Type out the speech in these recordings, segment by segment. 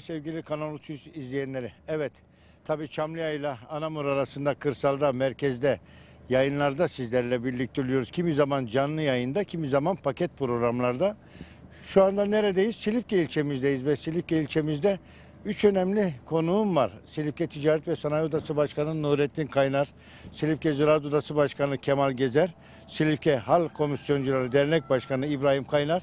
Sevgili Kanal 300 izleyenleri, evet tabii Çamlıya ile Anamur arasında kırsalda, merkezde yayınlarda sizlerle birlikte oluyoruz. Kimi zaman canlı yayında, kimi zaman paket programlarda. Şu anda neredeyiz? Silifke ilçemizdeyiz ve Silifke ilçemizde üç önemli konuğum var. Silifke Ticaret ve Sanayi Odası Başkanı Nurettin Kaynar, Silifke Ziraat Odası Başkanı Kemal Gezer, Silifke Hal Komisyoncuları Dernek Başkanı İbrahim Kaynar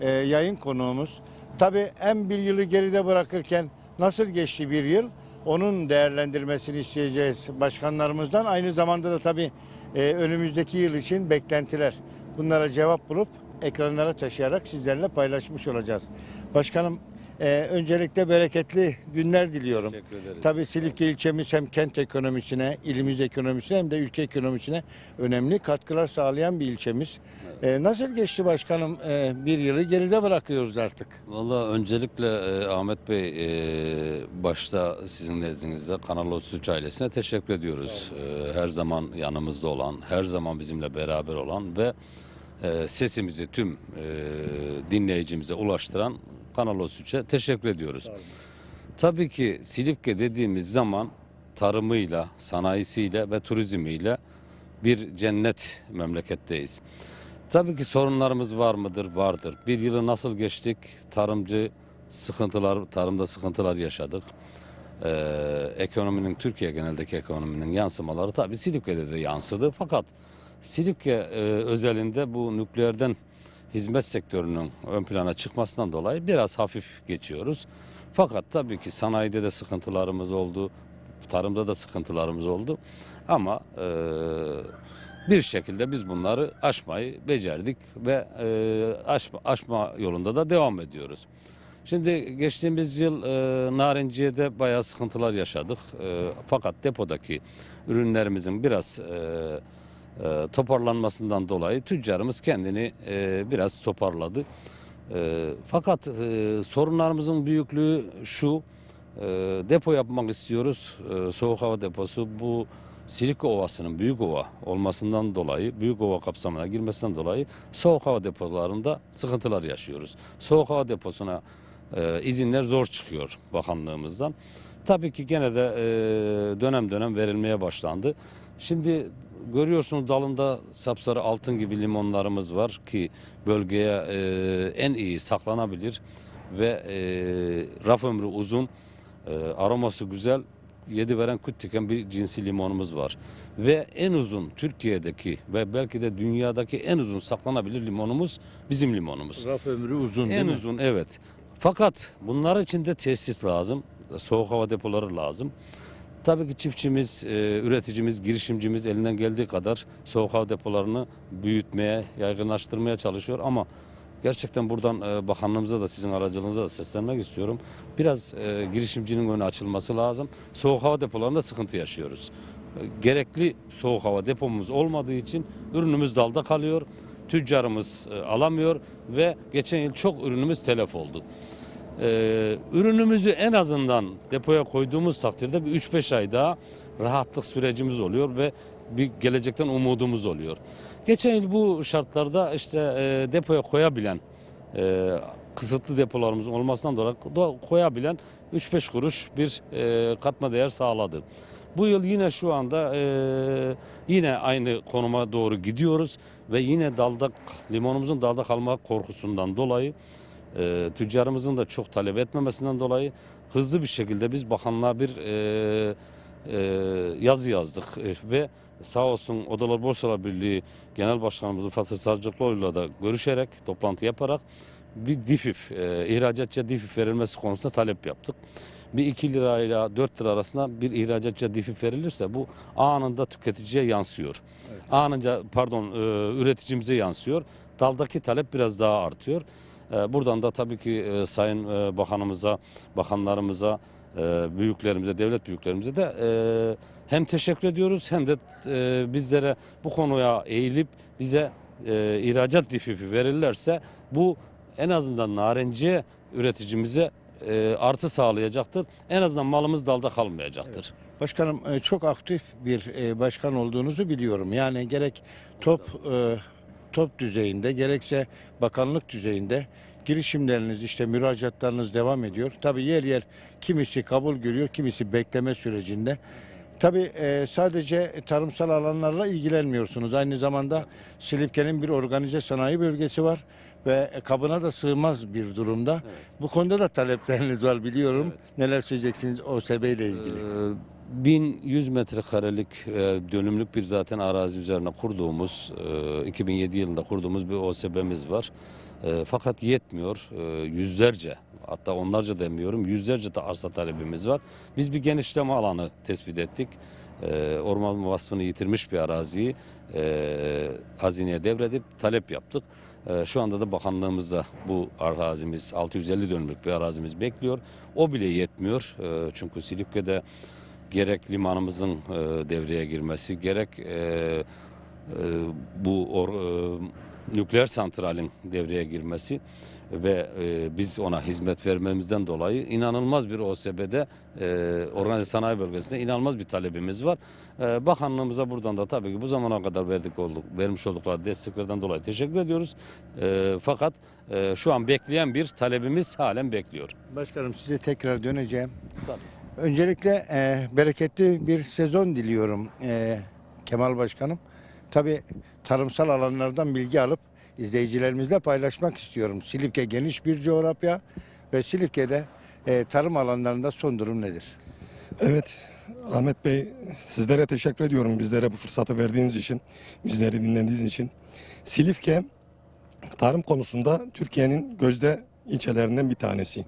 e, yayın konuğumuz. Tabii en bir yılı geride bırakırken nasıl geçti bir yıl? Onun değerlendirmesini isteyeceğiz başkanlarımızdan. Aynı zamanda da tabii e, önümüzdeki yıl için beklentiler. Bunlara cevap bulup ekranlara taşıyarak sizlerle paylaşmış olacağız. Başkanım e, öncelikle bereketli günler diliyorum. Teşekkür ederiz. Tabii Silifke ilçemiz hem kent ekonomisine, ilimiz ekonomisine hem de ülke ekonomisine önemli katkılar sağlayan bir ilçemiz. E, nasıl geçti başkanım? E, bir yılı geride bırakıyoruz artık. Valla öncelikle e, Ahmet Bey e, başta sizin nezdinizde Kanal 33 ailesine teşekkür ediyoruz. E, her zaman yanımızda olan, her zaman bizimle beraber olan ve sesimizi tüm e, dinleyicimize ulaştıran Kanal 33'e teşekkür ediyoruz. Tabii ki Silifke dediğimiz zaman tarımıyla, sanayisiyle ve turizmiyle bir cennet memleketteyiz. Tabii ki sorunlarımız var mıdır? Vardır. Bir yılı nasıl geçtik? Tarımcı sıkıntılar, tarımda sıkıntılar yaşadık. Ee, ekonominin, Türkiye geneldeki ekonominin yansımaları tabii Silifke'de de yansıdı. Fakat Silifke e, özelinde bu nükleerden hizmet sektörünün ön plana çıkmasından dolayı biraz hafif geçiyoruz. Fakat tabii ki sanayide de sıkıntılarımız oldu, tarımda da sıkıntılarımız oldu. Ama e, bir şekilde biz bunları aşmayı becerdik ve e, aşma, aşma yolunda da devam ediyoruz. Şimdi geçtiğimiz yıl e, Narinciye'de bayağı sıkıntılar yaşadık. E, fakat depodaki ürünlerimizin biraz e, e, toparlanmasından dolayı tüccarımız kendini e, biraz toparladı. E, fakat e, sorunlarımızın büyüklüğü şu, e, depo yapmak istiyoruz. Soğuk hava deposu bu Silifke Ovası'nın büyük ova olmasından dolayı, büyük ova kapsamına girmesinden dolayı soğuk hava depolarında sıkıntılar yaşıyoruz. Soğuk hava deposuna e, izinler zor çıkıyor bakanlığımızdan. Tabii ki gene de dönem dönem verilmeye başlandı. Şimdi görüyorsunuz dalında sapsarı altın gibi limonlarımız var ki bölgeye e, en iyi saklanabilir ve e, raf ömrü uzun, e, aroması güzel, yedi veren küt diken bir cinsi limonumuz var. Ve en uzun Türkiye'deki ve belki de dünyadaki en uzun saklanabilir limonumuz bizim limonumuz. Raf ömrü uzun En uzun evet. Fakat bunlar için de tesis lazım. Soğuk hava depoları lazım. Tabii ki çiftçimiz, e, üreticimiz, girişimcimiz elinden geldiği kadar soğuk hava depolarını büyütmeye, yaygınlaştırmaya çalışıyor ama gerçekten buradan e, bakanlığımıza da sizin aracılığınıza da seslenmek istiyorum. Biraz e, girişimcinin önü açılması lazım. Soğuk hava depolarında sıkıntı yaşıyoruz. E, Gerekli soğuk hava depomuz olmadığı için ürünümüz dalda kalıyor. Tüccarımız alamıyor ve geçen yıl çok ürünümüz telef oldu. Ee, ürünümüzü en azından depoya koyduğumuz takdirde bir 3-5 ay daha rahatlık sürecimiz oluyor ve bir gelecekten umudumuz oluyor. Geçen yıl bu şartlarda işte e, depoya koyabilen e, kısıtlı depolarımız olmasından dolayı do- koyabilen 3-5 kuruş bir e, katma değer sağladı. Bu yıl yine şu anda e, yine aynı konuma doğru gidiyoruz ve yine dalda limonumuzun dalda kalma korkusundan dolayı e, tüccarımızın da çok talep etmemesinden dolayı hızlı bir şekilde biz bakanlığa bir e, e, yazı yazdık E, ve sağ olsun Odalar Borsalar Birliği Genel Başkanımız Fatih Sarcıklıoğlu'yla da görüşerek toplantı yaparak bir DİFİF, e, ihracatçıya DİFİF verilmesi konusunda talep yaptık. Bir 2 lirayla 4 lira arasında bir ihracatçıya DİFİF verilirse bu anında tüketiciye yansıyor. Anında pardon e, üreticimize yansıyor. Daldaki talep biraz daha artıyor. E, Buradan da tabii ki e, Sayın e, Bakanımıza, bakanlarımıza, e, büyüklerimize, devlet büyüklerimize de hem teşekkür ediyoruz hem de bizlere bu konuya eğilip bize ihracat lififi verirlerse bu en azından narenciye üreticimize artı sağlayacaktır. En azından malımız dalda kalmayacaktır. Başkanım e, çok aktif bir başkan olduğunuzu biliyorum. Yani gerek top e, top düzeyinde gerekse bakanlık düzeyinde girişimleriniz işte müracaatlarınız devam ediyor. Tabii yer yer kimisi kabul görüyor, kimisi bekleme sürecinde. Tabii e, sadece tarımsal alanlarla ilgilenmiyorsunuz. Aynı zamanda Silifke'nin bir organize sanayi bölgesi var ve kabına da sığmaz bir durumda. Bu konuda da talepleriniz var biliyorum. Neler söyleyeceksiniz OSB ile ilgili? Ee, 1100 metrekarelik e, dönümlük bir zaten arazi üzerine kurduğumuz, e, 2007 yılında kurduğumuz bir OSB'miz var. E, Fakat yetmiyor. E, Yüzlerce, hatta onlarca demiyorum, yüzlerce de arsa talebimiz var. Biz bir genişleme alanı tespit ettik. E, Orman vasfını yitirmiş bir araziyi e, hazineye devredip talep yaptık. E, Şu anda da bakanlığımızda bu arazimiz 650 dönümlük bir arazimiz bekliyor. O bile yetmiyor. E, Çünkü Silifke'de gerek limanımızın e, devreye girmesi, gerek e, e, bu or, e, nükleer santralin devreye girmesi ve e, biz ona hizmet vermemizden dolayı inanılmaz bir OSB'de e, organize sanayi bölgesinde inanılmaz bir talebimiz var. E, bakanlığımıza buradan da tabii ki bu zamana kadar verdik olduk, vermiş oldukları desteklerden dolayı teşekkür ediyoruz. E, fakat e, şu an bekleyen bir talebimiz halen bekliyor. Başkanım size tekrar döneceğim. Öncelikle e, bereketli bir sezon diliyorum e, Kemal Başkanım. Tabii tarımsal alanlardan bilgi alıp izleyicilerimizle paylaşmak istiyorum. Silifke geniş bir coğrafya ve Silifke'de e, tarım alanlarında son durum nedir? Evet Ahmet Bey sizlere teşekkür ediyorum bizlere bu fırsatı verdiğiniz için, bizleri dinlediğiniz için. Silifke tarım konusunda Türkiye'nin gözde ilçelerinden bir tanesi.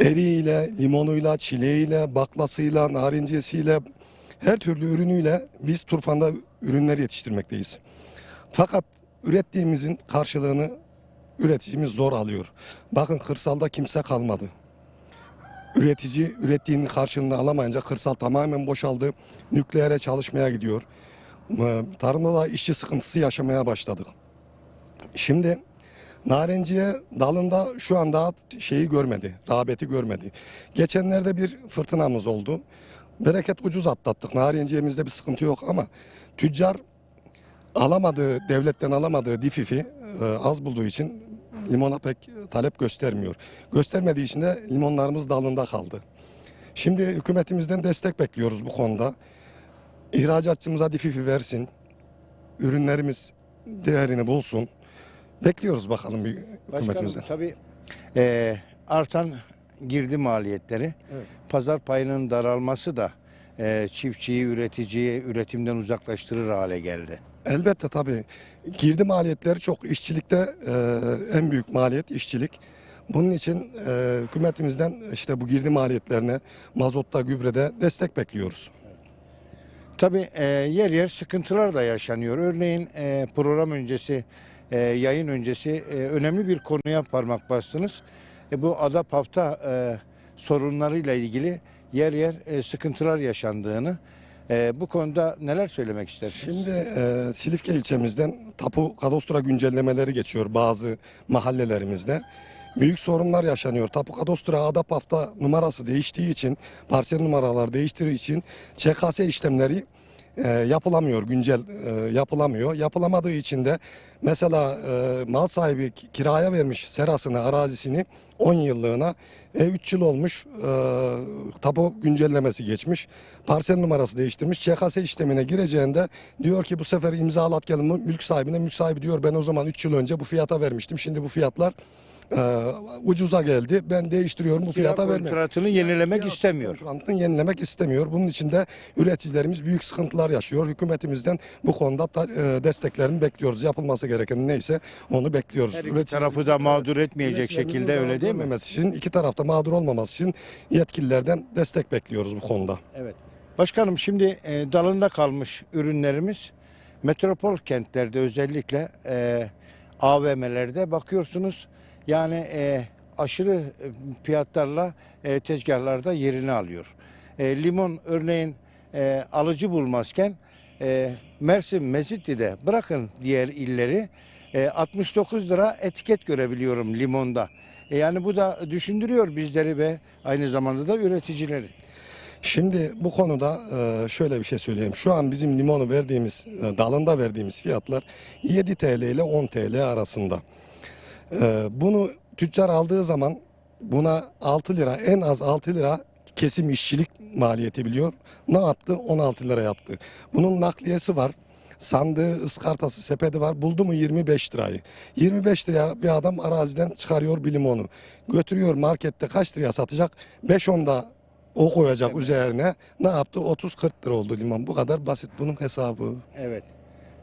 Eriğiyle, limonuyla, çileğiyle, baklasıyla, narincesiyle her türlü ürünüyle biz Turfan'da ürünler yetiştirmekteyiz. Fakat ürettiğimizin karşılığını üreticimiz zor alıyor. Bakın kırsalda kimse kalmadı üretici ürettiğinin karşılığını alamayınca kırsal tamamen boşaldı. Nükleere çalışmaya gidiyor. Ee, Tarımda da işçi sıkıntısı yaşamaya başladık. Şimdi narenciye dalında şu anda şeyi görmedi, rağbeti görmedi. Geçenlerde bir fırtınamız oldu. Bereket ucuz atlattık. Narenciyemizde bir sıkıntı yok ama tüccar alamadığı, devletten alamadığı dififi e, az bulduğu için limona pek talep göstermiyor. Göstermediği için de limonlarımız dalında kaldı. Şimdi hükümetimizden destek bekliyoruz bu konuda. İhracatçımıza dififi versin. Ürünlerimiz değerini bulsun. Bekliyoruz bakalım bir Başkanım hükümetimizden. tabii e, artan girdi maliyetleri, Evet. pazar payının daralması da e, çiftçiyi, üreticiyi üretimden uzaklaştırır hale geldi. Elbette tabii. Girdi maliyetleri çok. İşçilikte e, en büyük maliyet işçilik. Bunun için e, hükümetimizden işte bu girdi maliyetlerine mazotta, gübrede destek bekliyoruz. Tabii e, yer yer sıkıntılar da yaşanıyor. Örneğin e, program öncesi, e, yayın öncesi e, önemli bir konuya parmak bastınız. E, bu adap hafta e, sorunlarıyla ilgili yer yer e, sıkıntılar yaşandığını, e, bu konuda neler söylemek istersiniz? Şimdi e, Silifke ilçemizden tapu kadastro güncellemeleri geçiyor bazı mahallelerimizde. Büyük sorunlar yaşanıyor. Tapu kadastro adap hafta numarası değiştiği için, parsel numaralar değiştiği için ÇKS işlemleri e, yapılamıyor, güncel e, yapılamıyor. Yapılamadığı için de mesela e, mal sahibi ki- kiraya vermiş serasını, arazisini 10 yıllığına e, 3 yıl olmuş e, tapu güncellemesi geçmiş. Parsel numarası değiştirmiş. ÇKS işlemine gireceğinde diyor ki bu sefer imzalat gelin mülk sahibine. Mülk sahibi diyor ben o zaman 3 yıl önce bu fiyata vermiştim. Şimdi bu fiyatlar e, ucuza geldi. Ben değiştiriyorum bu fiyata vermiyorum. kontratını yenilemek istemiyor. Kontratını yenilemek istemiyor. Bunun için de üreticilerimiz büyük sıkıntılar yaşıyor. Hükümetimizden bu konuda ta- e, desteklerini bekliyoruz. Yapılması gereken neyse onu bekliyoruz. Her iki Üretici- tarafı da mağdur etmeyecek şekilde öyle değil mi? için, iki tarafta mağdur olmaması için yetkililerden destek bekliyoruz bu konuda. Evet. Başkanım şimdi e, dalında kalmış ürünlerimiz metropol kentlerde özellikle e, AVM'lerde bakıyorsunuz yani e, aşırı e, fiyatlarla e, tezgahlarda yerini alıyor. E, limon örneğin e, alıcı bulmazken e, Mersin Mezitli'de bırakın diğer illeri e, 69 lira etiket görebiliyorum limonda. E, yani bu da düşündürüyor bizleri ve aynı zamanda da üreticileri. Şimdi bu konuda e, şöyle bir şey söyleyeyim. Şu an bizim limonu verdiğimiz, e, dalında verdiğimiz fiyatlar 7 TL ile 10 TL arasında. E, Bunu tüccar aldığı zaman buna 6 lira, en az 6 lira kesim işçilik maliyeti biliyor. Ne yaptı? 16 lira yaptı. Bunun nakliyesi var. Sandığı, ıskartası, sepeti var. Buldu mu 25 lirayı. 25 liraya bir adam araziden çıkarıyor bir limonu. Götürüyor markette kaç liraya satacak? 5-10 da o koyacak üzerine. Ne yaptı? 30-40 lira oldu limon. Bu kadar basit bunun hesabı. Evet.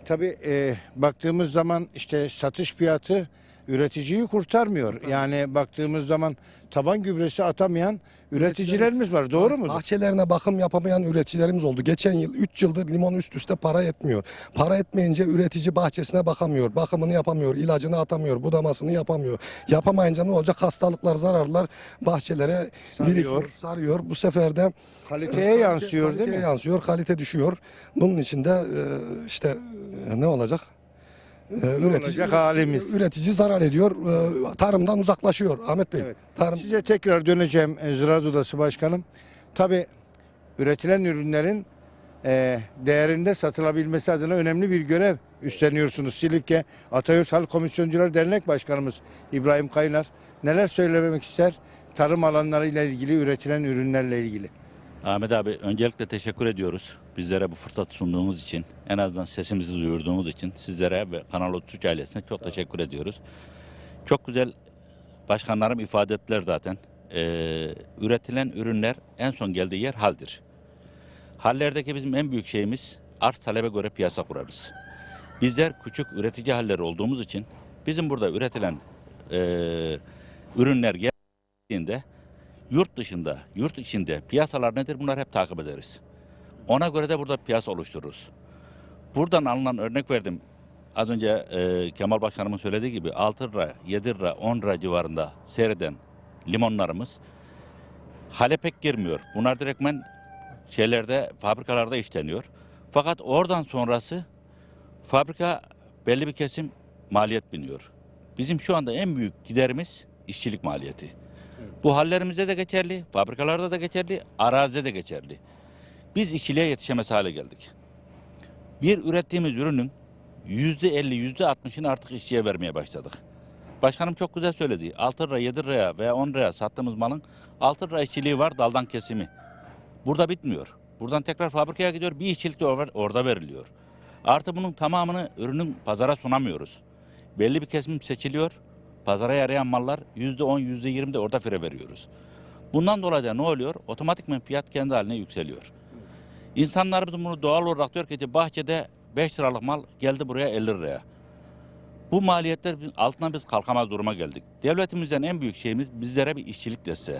Tabii e, baktığımız zaman işte satış fiyatı üreticiyi kurtarmıyor. Yani baktığımız zaman taban gübresi atamayan üreticilerimiz var. Doğru mu? Bahçelerine bakım yapamayan üreticilerimiz oldu. Geçen yıl 3 yıldır limon üst üste para etmiyor. Para etmeyince üretici bahçesine bakamıyor. Bakımını yapamıyor. ilacını atamıyor. Budamasını yapamıyor. Yapamayınca ne olacak? Hastalıklar, zararlar bahçelere Sarıyor. birikiyor, sarıyor. Bu sefer de Kaliteye yansıyor değil kaliteye mi? yansıyor. Kalite düşüyor. Bunun için de e, işte e, ne olacak? E, olacak halimiz? Üretici zarar ediyor. e, Tarımdan uzaklaşıyor Ahmet Bey. Evet. Tarım Size tekrar döneceğim e, Ziraat Odası Başkanım. Tabii üretilen ürünlerin e, değerinde satılabilmesi adına önemli bir görev üstleniyorsunuz. Silifke Atayurt Halk Komisyoncular Dernek Başkanımız İbrahim Kaynar neler söylemek ister? Tarım alanlarıyla ilgili üretilen ürünlerle ilgili. Ahmet abi öncelikle teşekkür ediyoruz. Bizlere bu fırsat sunduğunuz için, en azından sesimizi duyurduğunuz için sizlere ve Kanal 33 ailesine çok teşekkür ediyoruz. Çok güzel başkanlarım ifade ettiler zaten. Ee, üretilen ürünler en son geldiği yer haldir. Hallerdeki bizim en büyük şeyimiz arz talebe göre piyasa kurarız. Bizler küçük üretici halleri olduğumuz için bizim burada üretilen ee, ürünler geldiğinde yurt dışında, yurt içinde piyasalar nedir bunları hep takip ederiz. Ona göre de burada piyasa oluştururuz. Buradan alınan örnek verdim. Az önce e, Kemal Başkanımın söylediği gibi 6 lira, 7 lira, 10 lira civarında seyreden limonlarımız hale pek girmiyor. Bunlar direktmen şeylerde, fabrikalarda işleniyor. Fakat oradan sonrası fabrika belli bir kesim maliyet biniyor. Bizim şu anda en büyük giderimiz işçilik maliyeti. Bu hallerimizde de geçerli, fabrikalarda da geçerli, arazide de geçerli. Biz işçiliğe yetişemez hale geldik. Bir ürettiğimiz ürünün yüzde elli, yüzde altmışını artık işçiye vermeye başladık. Başkanım çok güzel söyledi. 6 lira, 7 liraya veya 10 liraya sattığımız malın 6 lira işçiliği var daldan kesimi. Burada bitmiyor. Buradan tekrar fabrikaya gidiyor. Bir işçilik de or- orada veriliyor. Artı bunun tamamını ürünün pazara sunamıyoruz. Belli bir kesim seçiliyor. Pazara yarayan mallar %10, %20 de orada fire veriyoruz. Bundan dolayı da ne oluyor? Otomatikman fiyat kendi haline yükseliyor. İnsanlarımız bunu doğal olarak diyor ki bahçede 5 liralık mal geldi buraya 50 liraya. Bu maliyetler altından biz kalkamaz duruma geldik. Devletimizden en büyük şeyimiz bizlere bir işçilik desteği.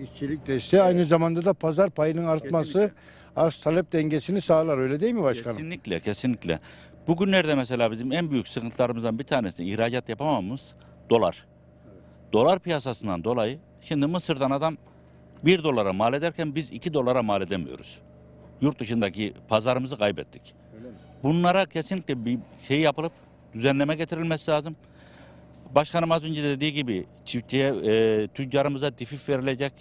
İşçilik desteği aynı zamanda da pazar payının artması Kesinlikle. arz talep dengesini sağlar öyle değil mi başkanım? Kesinlikle, kesinlikle. Bugünlerde mesela bizim en büyük sıkıntılarımızdan bir tanesi ihracat yapamamamız dolar. Dolar piyasasından dolayı şimdi Mısır'dan adam 1 dolara mal ederken biz 2 dolara mal edemiyoruz. Yurt dışındaki pazarımızı kaybettik. Bunlara kesinlikle bir şey yapılıp düzenleme getirilmesi lazım. Başkanım az önce dediği gibi çiftçiye, e, tüccarımıza difif verilecek.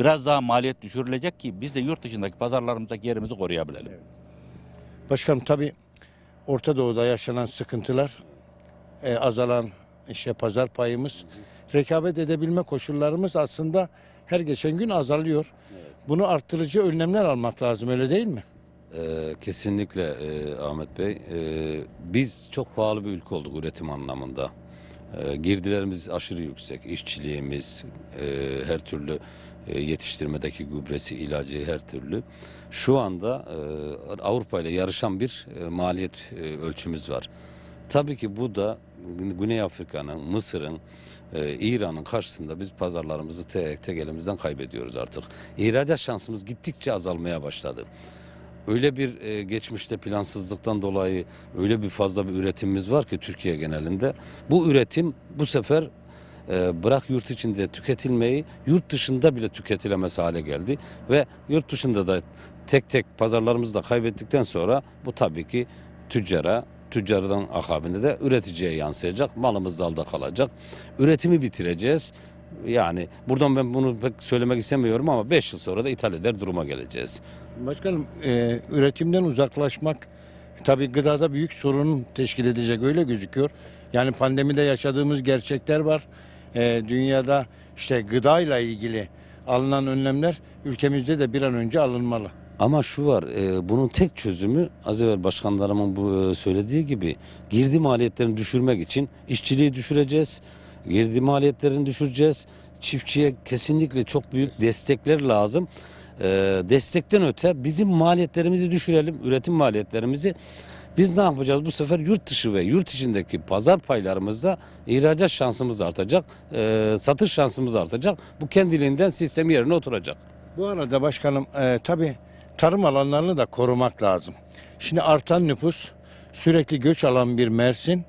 Biraz daha maliyet düşürülecek ki biz de yurt dışındaki pazarlarımızdaki yerimizi koruyabilelim. Başkanım tabii Orta Doğu'da yaşanan sıkıntılar, e, azalan işte pazar payımız, rekabet edebilme koşullarımız aslında her geçen gün azalıyor. Bunu arttırıcı önlemler almak lazım öyle değil mi? Ee, kesinlikle e, Ahmet Bey. Ee, biz çok pahalı bir ülke olduk üretim anlamında. Ee, girdilerimiz aşırı yüksek. İşçiliğimiz, e, her türlü e, yetiştirmedeki gübresi, ilacı her türlü. Şu anda e, Avrupa ile yarışan bir e, maliyet e, ölçümüz var. Tabii ki bu da Güney Afrika'nın, Mısır'ın, e, İran'ın karşısında biz pazarlarımızı tek tek elimizden kaybediyoruz artık. İhracat şansımız gittikçe azalmaya başladı öyle bir e, geçmişte plansızlıktan dolayı öyle bir fazla bir üretimimiz var ki Türkiye genelinde. Bu üretim bu sefer e, bırak yurt içinde tüketilmeyi yurt dışında bile tüketilemez hale geldi ve yurt dışında da tek tek pazarlarımızı da kaybettikten sonra bu tabii ki tüccara tüccardan akabinde de üreticiye yansıyacak. Malımız dalda kalacak. Üretimi bitireceğiz. Yani buradan ben bunu pek söylemek istemiyorum ama 5 yıl sonra da ithal eder duruma geleceğiz. Başkanım e, üretimden uzaklaşmak tabii gıdada büyük sorun teşkil edecek öyle gözüküyor. Yani pandemide yaşadığımız gerçekler var. E, dünyada işte gıdayla ilgili alınan önlemler ülkemizde de bir an önce alınmalı. Ama şu var, e, bunun tek çözümü az evvel başkanlarımın bu e, söylediği gibi girdi maliyetlerini düşürmek için işçiliği düşüreceğiz, girdi maliyetlerini düşüreceğiz. Çiftçiye kesinlikle çok büyük destekler lazım. E, destekten öte bizim maliyetlerimizi düşürelim, üretim maliyetlerimizi. Biz ne yapacağız? Bu sefer yurt dışı ve yurt içindeki pazar paylarımızda ihracat şansımız artacak, e, satış şansımız artacak. Bu kendiliğinden sistem yerine oturacak. Bu arada başkanım e, tabii tarım alanlarını da korumak lazım. Şimdi artan nüfus sürekli göç alan bir Mersin.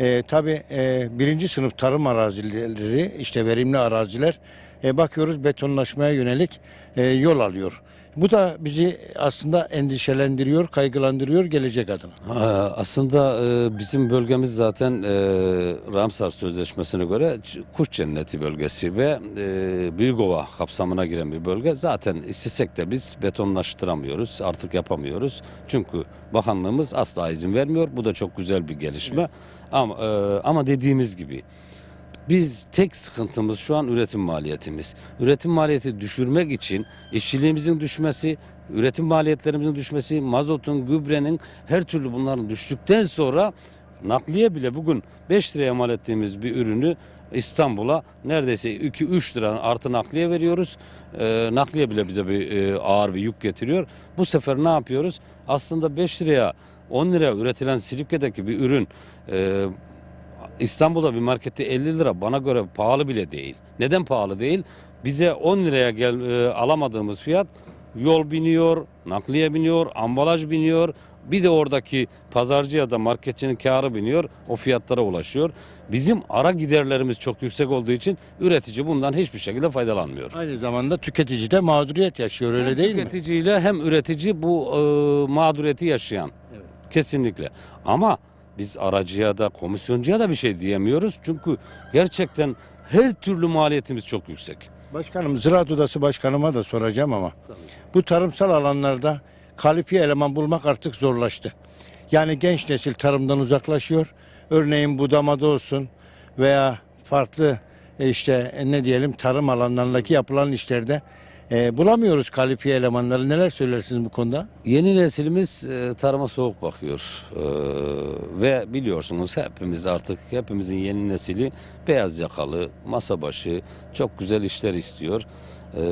E, tabii e, birinci sınıf tarım arazileri işte verimli araziler e, bakıyoruz betonlaşmaya yönelik e, yol alıyor. Bu da bizi aslında endişelendiriyor, kaygılandırıyor gelecek adına. Ha, Aslında e, bizim bölgemiz zaten e, Ramsar Sözleşmesi'ne göre kuş cenneti bölgesi ve e, Büyükova kapsamına giren bir bölge. Zaten istesek de biz betonlaştıramıyoruz, artık yapamıyoruz. Çünkü bakanlığımız asla izin vermiyor. Bu da çok güzel bir gelişme. Ama, e, ama dediğimiz gibi biz tek sıkıntımız şu an üretim maliyetimiz. Üretim maliyeti düşürmek için işçiliğimizin düşmesi, üretim maliyetlerimizin düşmesi, mazotun, gübrenin her türlü bunların düştükten sonra nakliye bile bugün 5 liraya mal ettiğimiz bir ürünü İstanbul'a neredeyse 2-3 lira artı nakliye veriyoruz. Ee, nakliye bile bize bir e, ağır bir yük getiriyor. Bu sefer ne yapıyoruz? Aslında 5 liraya 10 liraya üretilen Silifke'deki bir ürün e, İstanbul'da bir markette 50 lira bana göre pahalı bile değil. Neden pahalı değil? Bize 10 liraya gel, e, alamadığımız fiyat yol biniyor, nakliye biniyor, ambalaj biniyor. Bir de oradaki pazarcı ya da marketçinin karı biniyor. O fiyatlara ulaşıyor. Bizim ara giderlerimiz çok yüksek olduğu için üretici bundan hiçbir şekilde faydalanmıyor. Aynı zamanda tüketici de mağduriyet yaşıyor öyle hem değil mi? tüketiciyle hem üretici bu e, mağduriyeti yaşayan. Kesinlikle. Ama biz aracıya da komisyoncuya da bir şey diyemiyoruz. Çünkü gerçekten her türlü maliyetimiz çok yüksek. Başkanım Ziraat Odası Başkanıma da soracağım ama bu tarımsal alanlarda kalifiye eleman bulmak artık zorlaştı. Yani genç nesil tarımdan uzaklaşıyor. Örneğin budamada olsun veya farklı e, işte e, ne diyelim tarım alanlarındaki yapılan işlerde e, bulamıyoruz kalifiye elemanları. Neler söylersiniz bu konuda? Yeni neslimiz e, tarıma soğuk bakıyor. E, ve biliyorsunuz hepimiz artık hepimizin yeni nesili beyaz yakalı, masa başı, çok güzel işler istiyor. E,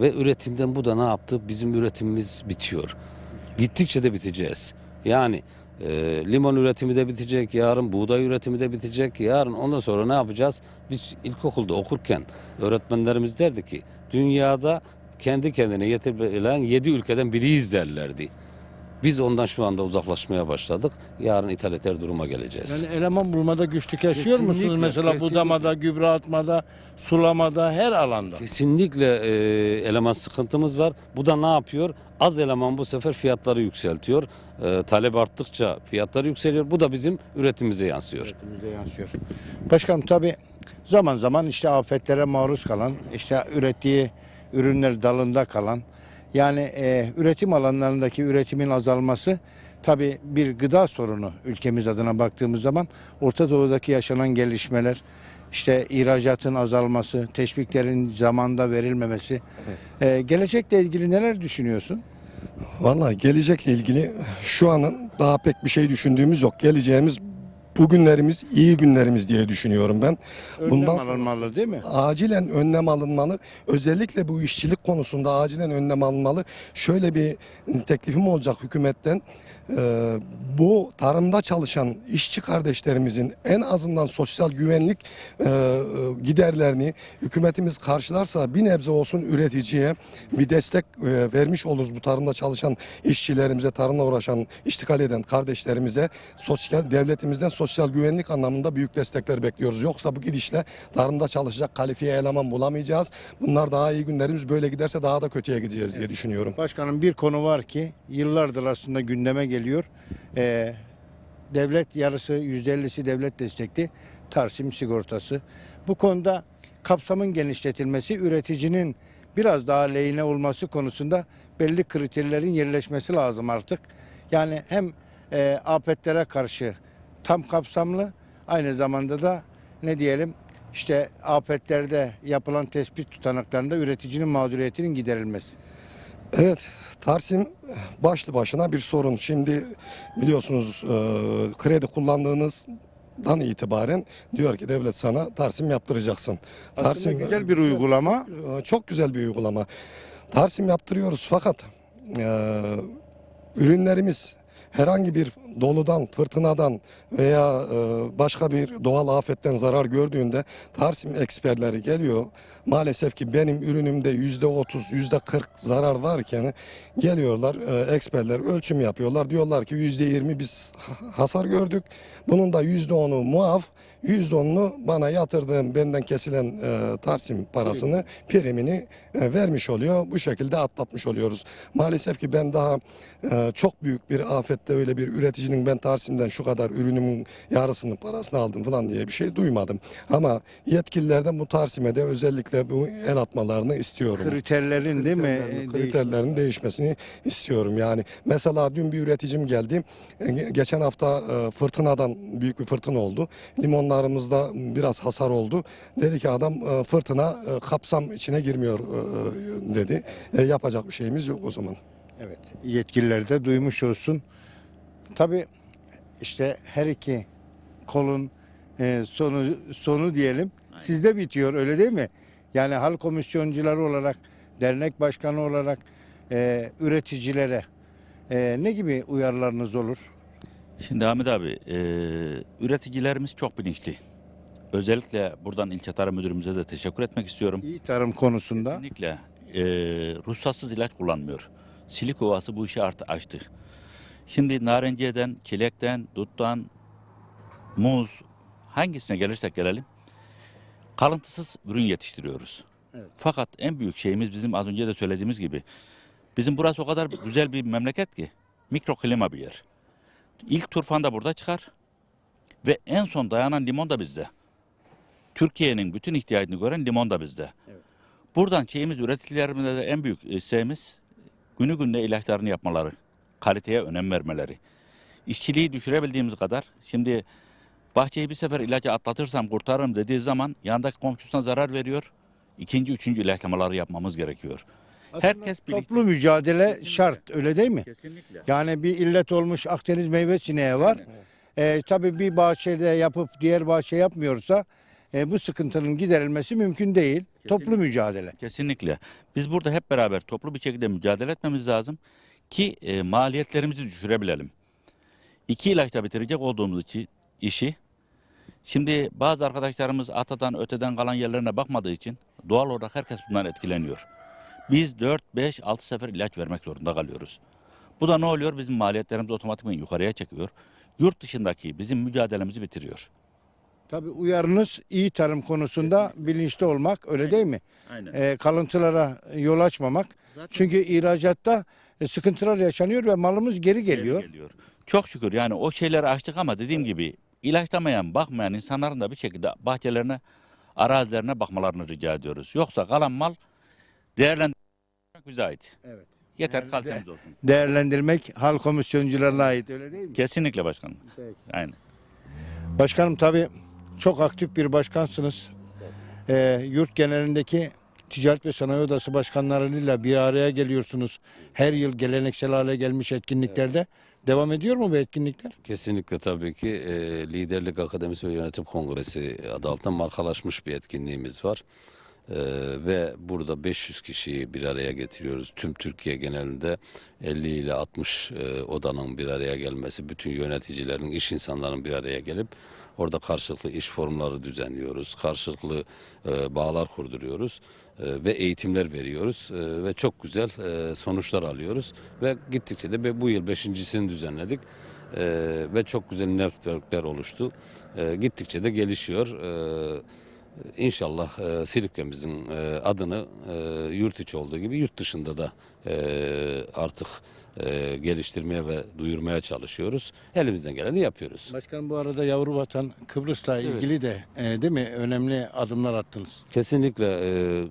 ve üretimden bu da ne yaptı? Bizim üretimimiz bitiyor. Gittikçe de biteceğiz. Yani e, limon üretimi de bitecek, yarın buğday üretimi de bitecek, yarın ondan sonra ne yapacağız? Biz ilkokulda okurken öğretmenlerimiz derdi ki dünyada kendi kendine yetirebilen 7 ülkeden biriyiz derlerdi. Biz ondan şu anda uzaklaşmaya başladık. Yarın ithal eder duruma geleceğiz. Yani eleman bulmada güçlük yaşıyor musunuz? Kesinlikle, Mesela kesinlikle. budamada, gübre atmada, sulamada her alanda. Kesinlikle e, eleman sıkıntımız var. Bu da ne yapıyor? Az eleman bu sefer fiyatları yükseltiyor. E, talep arttıkça fiyatları yükseliyor. Bu da bizim üretimimize yansıyor. Üretimimize yansıyor. Başkanım tabi zaman zaman işte afetlere maruz kalan, işte ürettiği ürünler dalında kalan, yani e, üretim alanlarındaki üretimin azalması tabi bir gıda sorunu ülkemiz adına baktığımız zaman Orta Doğu'daki yaşanan gelişmeler, işte ihracatın azalması, teşviklerin zamanda verilmemesi, e, gelecekle ilgili neler düşünüyorsun? Vallahi gelecekle ilgili şu anın daha pek bir şey düşündüğümüz yok. Geleceğimiz bugünlerimiz iyi günlerimiz diye düşünüyorum ben. Önlem Bundan alınmalı değil mi? acilen önlem alınmalı. Özellikle bu işçilik konusunda acilen önlem alınmalı. Şöyle bir teklifim olacak hükümetten. Ee, bu tarımda çalışan işçi kardeşlerimizin en azından sosyal güvenlik e, e, giderlerini hükümetimiz karşılarsa bir nebze olsun üreticiye bir destek e, vermiş oluruz bu tarımda çalışan işçilerimize, tarımla uğraşan, iştikal eden kardeşlerimize sosyal devletimizden sosyal güvenlik anlamında büyük destekler bekliyoruz. Yoksa bu gidişle tarımda çalışacak kalifiye eleman bulamayacağız. Bunlar daha iyi günlerimiz böyle giderse daha da kötüye gideceğiz diye düşünüyorum. Başkanım bir konu var ki yıllardır aslında gündeme geliyor. Ee, devlet yarısı %50'si devlet destekli Tarsim sigortası. Bu konuda kapsamın genişletilmesi, üreticinin biraz daha lehine olması konusunda belli kriterlerin yerleşmesi lazım artık. Yani hem e, afetlere karşı tam kapsamlı aynı zamanda da ne diyelim işte afetlerde yapılan tespit tutanaklarında üreticinin mağduriyetinin giderilmesi. Evet, Tarsim başlı başına bir sorun. Şimdi biliyorsunuz e, kredi kullandığınızdan itibaren diyor ki devlet sana Tarsim yaptıracaksın. Aslında güzel bir uygulama. e, çok güzel bir uygulama. Tarsim yaptırıyoruz fakat e, ürünlerimiz herhangi bir doludan, fırtınadan veya e, başka bir doğal afetten zarar gördüğünde Tarsim eksperleri geliyor. Maalesef ki benim ürünümde yüzde otuz, yüzde kırk zarar varken geliyorlar e, eksperler ölçüm yapıyorlar. Diyorlar ki yüzde yirmi biz ha- hasar gördük. Bunun da yüzde onu muaf, yüzde onunu bana yatırdığım benden kesilen e, Tarsim parasını, primini e, vermiş oluyor. Bu şekilde atlatmış oluyoruz. Maalesef ki ben daha e, çok büyük bir afette öyle bir üreticinin ben Tarsim'den şu kadar ürünümün yarısının parasını aldım falan diye bir şey duymadım. Ama yetkililerden bu Tarsim'e de özellikle bu el atmalarını istiyorum. Kriterlerin değil mi? Kriterlerin- Kriterlerin değişmesini istiyorum. Yani mesela dün bir üreticim geldi. E, ge- Geçen hafta e, fırtınadan büyük bir fırtına oldu. Limonlarımızda biraz hasar oldu. Dedi ki adam e, fırtına e, kapsam içine girmiyor e, dedi. Yapacak bir şeyimiz yok o zaman. Evet, yetkililer de duymuş olsun. Tabii işte her iki kolun sonu sonu diyelim sizde bitiyor öyle değil mi? Yani hal komisyoncuları olarak, dernek başkanı olarak e, üreticilere e, ne gibi uyarılarınız olur? Şimdi Ahmet abi, e, üreticilerimiz çok bilinçli. Özellikle buradan ilçe tarım müdürümüze de teşekkür etmek istiyorum. İyi tarım konusunda. Kesinlikle e, ruhsatsız ilaç kullanmıyor. Silik ovası bu işi artı açtı. Şimdi narenciyeden, çilekten, duttan, muz hangisine gelirsek gelelim kalıntısız ürün yetiştiriyoruz. Evet. Fakat en büyük şeyimiz bizim az önce de söylediğimiz gibi bizim burası o kadar güzel bir memleket ki mikroklima bir yer. İlk turfan da burada çıkar ve en son dayanan limon da bizde. Türkiye'nin bütün ihtiyacını gören limon da bizde. Buradan şeyimiz üreticilerimizde de en büyük isteğimiz günü gününe ilaçlarını yapmaları, kaliteye önem vermeleri. İşçiliği düşürebildiğimiz kadar şimdi bahçeyi bir sefer ilacı atlatırsam kurtarırım dediği zaman yandaki komşusuna zarar veriyor. İkinci, üçüncü ilaçlamaları yapmamız gerekiyor. Herkes birlikte. Toplu mücadele şart öyle değil mi? Kesinlikle. Yani bir illet olmuş Akdeniz meyve sineği var. E, tabii bir bahçede yapıp diğer bahçe yapmıyorsa e, bu sıkıntının giderilmesi mümkün değil. Toplu mücadele. Kesinlikle. Biz burada hep beraber toplu bir şekilde mücadele etmemiz lazım ki e, maliyetlerimizi düşürebilelim. İki ilaçla bitirecek olduğumuz için işi şimdi bazı arkadaşlarımız atadan öteden kalan yerlerine bakmadığı için doğal olarak herkes bundan etkileniyor. Biz 4, 5, 6 sefer ilaç vermek zorunda kalıyoruz. Bu da ne oluyor? Bizim maliyetlerimizi otomatikman yukarıya çekiyor. Yurt dışındaki bizim mücadelemizi bitiriyor. Tabii uyarınız iyi tarım konusunda bilinçli olmak öyle değil mi? Aynen. E, kalıntılara yol açmamak. Çünkü ihracatta e, sıkıntılar yaşanıyor ve malımız geri geliyor. Geri geliyor. Çok şükür yani o şeyleri açtık ama dediğim gibi ilaçlamayan, bakmayan insanların da bir şekilde bahçelerine, arazilerine bakmalarını rica ediyoruz. Yoksa kalan mal değerlendirmek bize ait. Evet. Yeter Yani kalitemiz olsun. Değerlendirmek hal komisyoncularına ait öyle değil mi? Kesinlikle başkanım. Peki. Aynen. Başkanım tabii çok aktif bir başkansınız. Ee, yurt genelindeki Ticaret ve Sanayi Odası başkanlarıyla bir araya geliyorsunuz. Her yıl geleneksel hale gelmiş etkinliklerde. Devam ediyor mu bu etkinlikler? Kesinlikle tabii ki e, Liderlik Akademisi ve Yönetim Kongresi adı altında markalaşmış bir etkinliğimiz var. E, ve burada 500 kişiyi bir araya getiriyoruz. Tüm Türkiye genelinde 50 ile 60 e, odanın bir araya gelmesi, bütün yöneticilerin, iş insanların bir araya gelip orada karşılıklı iş forumları düzenliyoruz. Karşılıklı e, bağlar kurduruyoruz e, ve eğitimler veriyoruz E, ve çok güzel e, sonuçlar alıyoruz ve gittikçe de bu yıl beşincisini düzenledik. Ee, ve çok güzel networkler oluştu. Ee, gittikçe de gelişiyor. Ee, İnşallah e, Silifke'mizin e, adını e, yurt içi olduğu gibi yurt dışında da e, artık e, geliştirmeye ve duyurmaya çalışıyoruz. Elimizden geleni yapıyoruz. Başkanım bu arada yavru vatan Kıbrıs'la Evet. ilgili de e, değil mi önemli adımlar attınız. Kesinlikle e,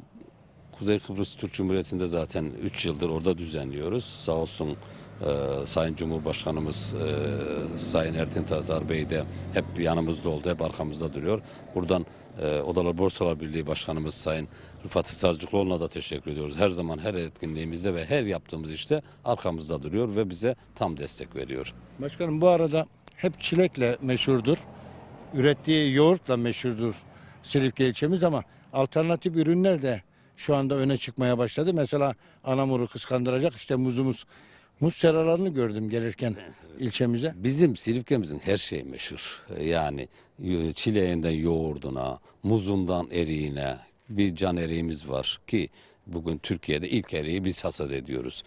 Kuzey Kıbrıs Türk Cumhuriyeti'nde zaten 3 yıldır orada düzenliyoruz. Sağ olsun e, Sayın Cumhurbaşkanımız e, Sayın Ertin Tatar Bey de hep yanımızda oldu, hep arkamızda duruyor. Buradan e, Odalar Borsalar Birliği Başkanımız Sayın Rıfat Sarcıklıoğlu'na da teşekkür ediyoruz. Her zaman her etkinliğimizde ve her yaptığımız işte arkamızda duruyor ve bize tam destek veriyor. Başkanım bu arada hep çilekle meşhurdur. Ürettiği yoğurtla meşhurdur Silifke ilçemiz ama alternatif ürünler de şu anda öne çıkmaya başladı. Mesela Anamur'u kıskandıracak işte muzumuz. Muz seralarını gördüm gelirken ilçemize. Bizim Silifke'mizin her şeyi meşhur. Yani y- çileğinden yoğurduna, muzundan eriğine bir can eriğimiz var ki bugün Türkiye'de ilk eriği biz hasat ediyoruz.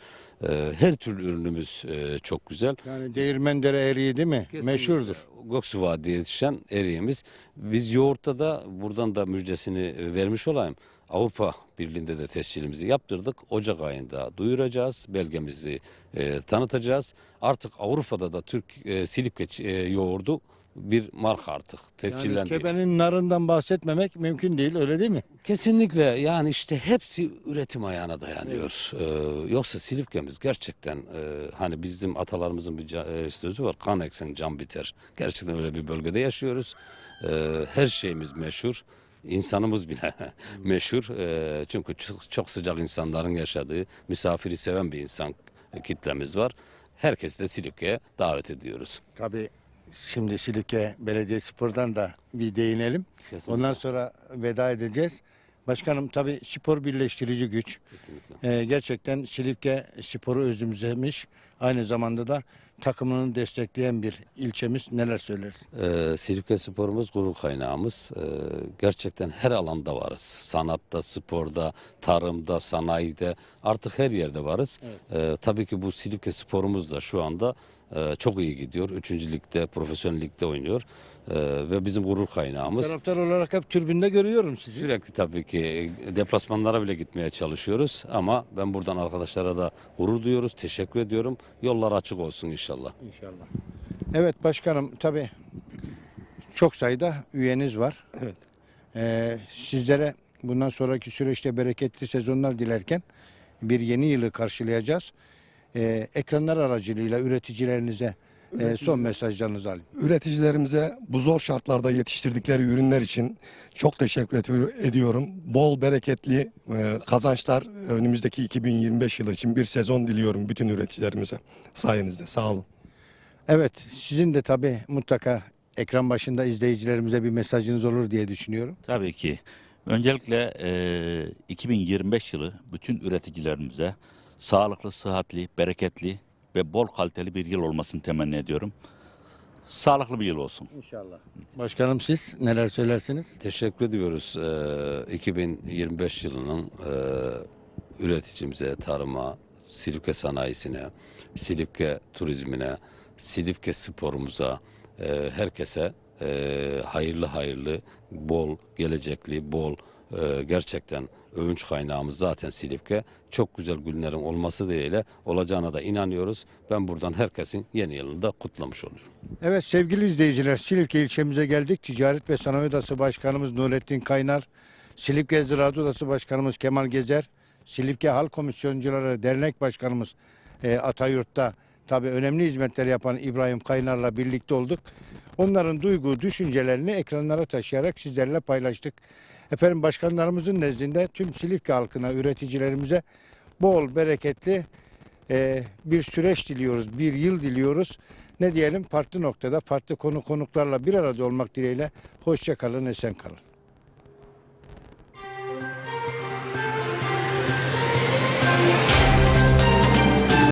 Ee, Her türlü ürünümüz e, çok güzel. Yani Değirmendere eriği değil mi? Meşhurdur. Göksu Vadi'ye yetişen eriğimiz. Biz yoğurtta da buradan da müjdesini vermiş olayım. Avrupa Birliği'nde de tescilimizi yaptırdık. Ocak ayında duyuracağız. Belgemizi e, tanıtacağız. Artık Avrupa'da da Türk e, Silifke e, yoğurdu bir marka artık Yani tescillendi. kebenin narından bahsetmemek mümkün değil öyle değil mi? Kesinlikle yani işte hepsi üretim ayağına dayanıyor. Ee, yoksa Silifke'miz gerçekten e, hani bizim atalarımızın bir e, sözü var kan eksen can biter. Gerçekten öyle bir bölgede yaşıyoruz. Ee, her şeyimiz meşhur. İnsanımız bile meşhur. Ee, çünkü çok, çok sıcak insanların yaşadığı, misafiri seven bir insan kitlemiz var. Herkesi de Silifke'ye davet ediyoruz. Tabii şimdi Silifke Belediyespor'dan da bir değinelim. Kesinlikle. Ondan sonra veda edeceğiz. Başkanım tabii spor birleştirici güç. Kesinlikle. Ee, gerçekten Silifke sporu özümsemiş. Aynı zamanda da takımını destekleyen bir ilçemiz. Neler söyleriz? Ee, Silifke sporumuz gurur kaynağımız. Ee, gerçekten her alanda varız. Sanatta, sporda, tarımda, sanayide artık her yerde varız. Ee, tabii ki bu Silifke sporumuz da şu anda çok iyi gidiyor. Üçüncü ligde, profesyonel ligde oynuyor. Ee, ve bizim gurur kaynağımız. Taraftar olarak hep türbünde görüyorum sizi. Sürekli tabii ki e, deplasmanlara bile gitmeye çalışıyoruz. Ama ben buradan arkadaşlara da gurur duyuyoruz. Teşekkür ediyorum. Yollar açık olsun inşallah. İnşallah. Evet başkanım tabii çok sayıda üyeniz var. Evet. Ee, sizlere bundan sonraki süreçte bereketli sezonlar dilerken bir yeni yılı karşılayacağız. Ee, ekranlar aracılığıyla üreticilerinize e, son mesajlarınızı alayım. Üreticilerimize bu zor şartlarda yetiştirdikleri ürünler için çok teşekkür edi- ediyorum. Bol bereketli e, kazançlar önümüzdeki 2025 yılı için bir sezon diliyorum bütün üreticilerimize. Sayenizde sağ olun. Evet sizin de tabii mutlaka ekran başında izleyicilerimize bir mesajınız olur diye düşünüyorum. Tabii ki. Öncelikle e, 2025 yılı bütün üreticilerimize sağlıklı, sıhhatli, bereketli ve bol kaliteli bir yıl olmasını temenni ediyorum. Sağlıklı bir yıl olsun. İnşallah. Başkanım siz neler söylersiniz? Teşekkür ediyoruz. Ee, 2025 yılının e, üreticimize, tarıma, Silifke sanayisine, Silifke turizmine, Silifke sporumuza, e, herkese e, hayırlı hayırlı, bol gelecekli, bol e, gerçekten övünç kaynağımız zaten Silifke. Çok güzel günlerin olması dileğiyle olacağına da inanıyoruz. Ben buradan herkesin yeni yılını da kutlamış oluyorum. Evet sevgili izleyiciler Silifke ilçemize geldik. Ticaret ve Sanayi Odası Başkanımız Nurettin Kaynar, Silifke Ziraat Odası Başkanımız Kemal Gezer, Silifke Halk Komisyoncuları Dernek Başkanımız e, Atayurt'ta tabii önemli hizmetler yapan İbrahim Kaynar'la birlikte olduk. Onların duygu, düşüncelerini ekranlara taşıyarak sizlerle paylaştık. Efendim başkanlarımızın nezdinde tüm Silifke halkına, üreticilerimize bol, bereketli e, bir süreç diliyoruz, bir yıl diliyoruz. Ne diyelim farklı noktada farklı konu konuklarla bir arada olmak dileğiyle hoşça kalın, esen kalın.